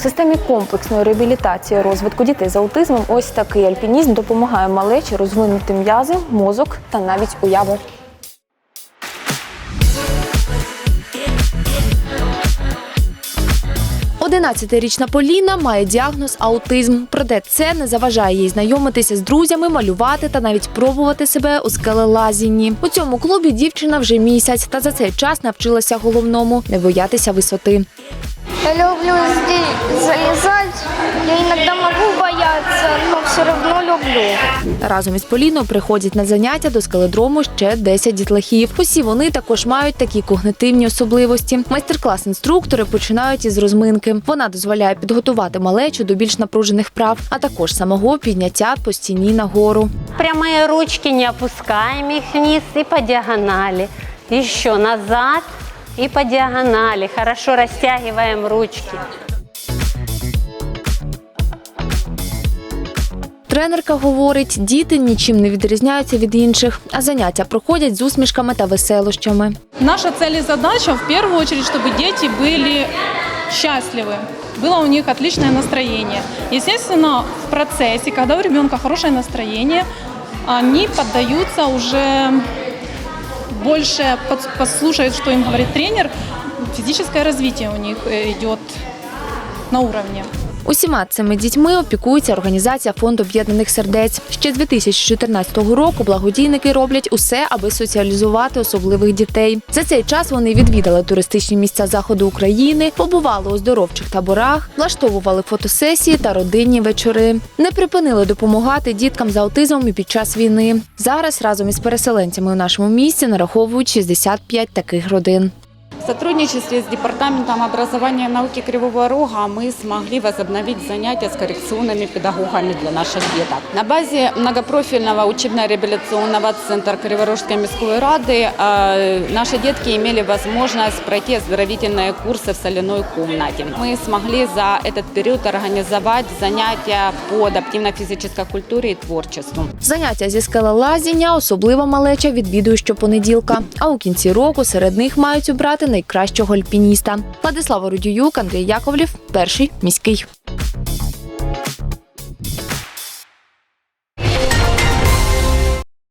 В системі комплексної реабілітації розвитку дітей з аутизмом ось такий альпінізм допомагає малечі розвинути м'язи, мозок та навіть уяву. Одинадцятирічна Поліна має діагноз аутизм. Проте це не заважає їй знайомитися з друзями, малювати та навіть пробувати себе у скелелазінні. У цьому клубі дівчина вже місяць, та за цей час навчилася головному не боятися висоти. Я люблю здесь залезать. Я иногда могу бояться, но все равно люблю. Разом із Поліною приходять на заняття до скеледрому ще 10 дітлахів. Усі вони також мають такі когнитивні особливості. Майстер-клас інструктори починають із розминки. Вона дозволяє підготувати малечу до більш напружених прав, а також самого підняття по стіні нагору. Прямые ручки не опускаем их вниз и по диагонали. Еще назад и по диагонали. Хорошо растягиваем ручки. Тренерка говорить, діти нічим не відрізняються від інших, а заняття проходять з усмішками та веселощами. Наша цель и задача в первую очередь, чтобы дети были счастливы, было у них отличное настроение. Естественно, в процессе, когда у ребенка хорошее настроение, они поддаются уже больше послушают, что им говорит тренер. Физическое развитие у них э, идет на уровне. Усіма цими дітьми опікується організація Фонд об'єднаних сердець. Ще з 2014 року благодійники роблять усе, аби соціалізувати особливих дітей. За цей час вони відвідали туристичні місця заходу України, побували у здоровчих таборах, влаштовували фотосесії та родинні вечори. Не припинили допомагати діткам з аутизмом і під час війни. Зараз разом із переселенцями у нашому місті нараховують 65 таких родин В сотрудничестве с Департаментом образования и науки Кривого Рога мы смогли возобновить занятия с коррекционными педагогами для наших деток. На базе многопрофильного учебно-реабилитационного центра Криворожской міської ради э, наши детки имели возможность пройти оздоровительные курсы в соляной комнате. Мы смогли за этот период организовать занятия по адаптивно-физической культуре и творчеству. Заняття зі скелелазіння особлива малеча відвідує щопонеділка. А у кінці року серед них мають обрати найкращого альпініста. Владислава Рудіюк, Андрій Яковлів, перший міський.